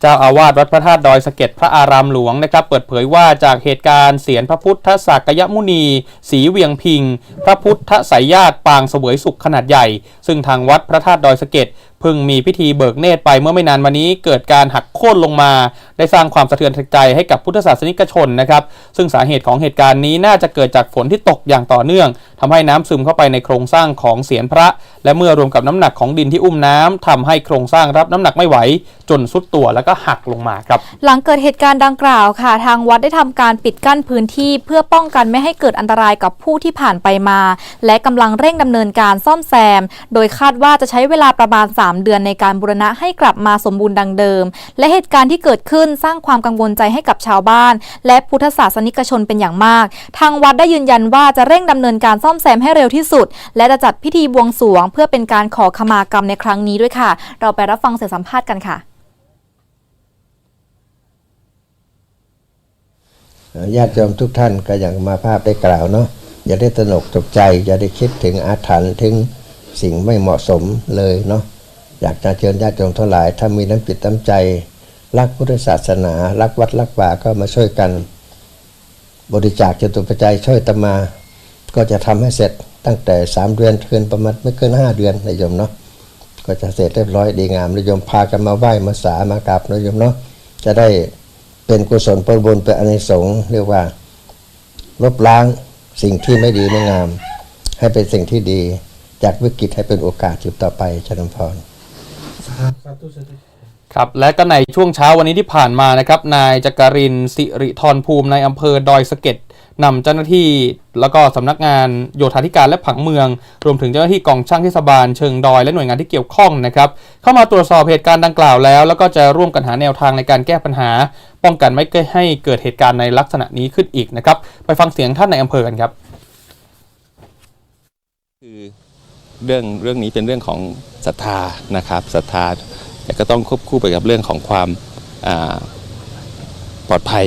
เจ้าอาวาสวัดพระธาตุดอยสะเก็ดพระอารามหลวงนะครับเปิดเผยว่าจากเหตุการณ์เสียนพระพุทธสักยมุนีศรีเวียงพิง พระพุทธสายญาติปางเสวยสุขขนาดใหญ่ ซึ่งทางวัดพระธาตุดอยสะเก็ด เพิ่งมีพิธีเบิกเนตรไปเมื่อไม่นานมานี้เกิดการหักโค่นลงมา ได้สร้างความสะเทือนใจให้กับพุทธศาสนิกชนนะครับ ซึ่งสาเหตุของเหตุการณ์นี้น่าจะเกิดจากฝนที่ตกอย่างต่อเนื่องทำให้น้ำซึมเข้าไปในโครงสร้างของเสียนพระ และเมื่อรวมกับน้ำหนักของดินที่อุ้มน้ำทำให้โครงสร้างรับน้ำหนักไม่ไหว จนสุดตัวแล้วก็หักลงมาครับ หลังเกิดเหตุการณ์ดังกล่าวค่ะ ทางวัดได้ทำการปิดกั้นพื้นที่ เพื่อป้องกันไม่ให้เกิดอันตรายกับผู้ที่ผ่านไปมา และกำลังเร่งดำเนินการซ่อมแซม โดยคาดว่าจะใช้เวลาประมาณ3เดือนในการบูรณะให้กลับมาสมบูรณ์ดังเดิม และเหตุการณ์ที่เกิดขึ้นสร้างความกังวลใจให้กับชาวบ้าน และพุทธศาสนิกชนเป็นอย่างมาก ทางวัดได้ยืนยันว่าจะเร่งดำเนินการซ่อมแซมให้เร็วที่สุด และจะจัดพิธีบวงสรวง เพื่อเป็นการขอขมากรรมในครั้งนี้ด้วยค่ะ เราไปรับฟังเสียงสัมภาษณ์กันค่ะญาติโยมทุกท่านก็อย่างมาภาพได้กล่าวเนาะอย่าได้ตนกตกใจ อย่าได้คิดถึงอาถรรพ์ถึงสิ่งไม่เหมาะสมเลยเนาะ อยากจะเชิญญาติโยมทั้งหลาย ถ้ามีน้ำจิตน้ำใจ รักพุทธศาสนา รักวัดรักป่าก็มาช่วยกัน บริจาคจตุปัจจัยช่วยตมา ก็จะทำให้เสร็จตั้งแต่ 3 เดือนเกินประมาณไม่เกิน 5 เดือนนะโยมเนาะก็จะเสร็จเรียบร้อยดีงามนะโยมพากันมาไหว้มาสามากราบนะโยมเนาะจะได้เป็นกุศลผลบุญเป็นอานิสงส์เรียกว่า ลบล้างสิ่งที่ไม่ดีไม่งาม ให้เป็นสิ่งที่ดีจากวิกฤตให้เป็นโอกาสสืบต่อไปเจริญพร ครับและก็ในช่วงเช้าวันนี้ที่ผ่านมานะครับนายจักรินสิริธรภูมิในอำเภอดอยสะเก็ดนำเจ้าหน้าที่แล้วก็สำนักงานโยธาธิการและผังเมือง รวมถึงเจ้าหน้าที่กองช่างเทศบาลเชิงดอยและหน่วยงานที่เกี่ยวข้องนะครับเข้ามาตรวจสอบเหตุการณ์ดังกล่าวแล้ว แล้วก็จะร่วมกันหาแนวทางในการแก้ปัญหา ป้องกันไม่ให้เกิดเหตุการณ์ในลักษณะนี้ขึ้นอีกนะครับไปฟังเสียงท่านในอำเภอกันครับคือ เรื่องเรื่องนี้เป็นเรื่องของศรัทธานะครับศรัทธาแต่ก็ต้องควบคู่ไปกับเรื่องของความปลอดภัย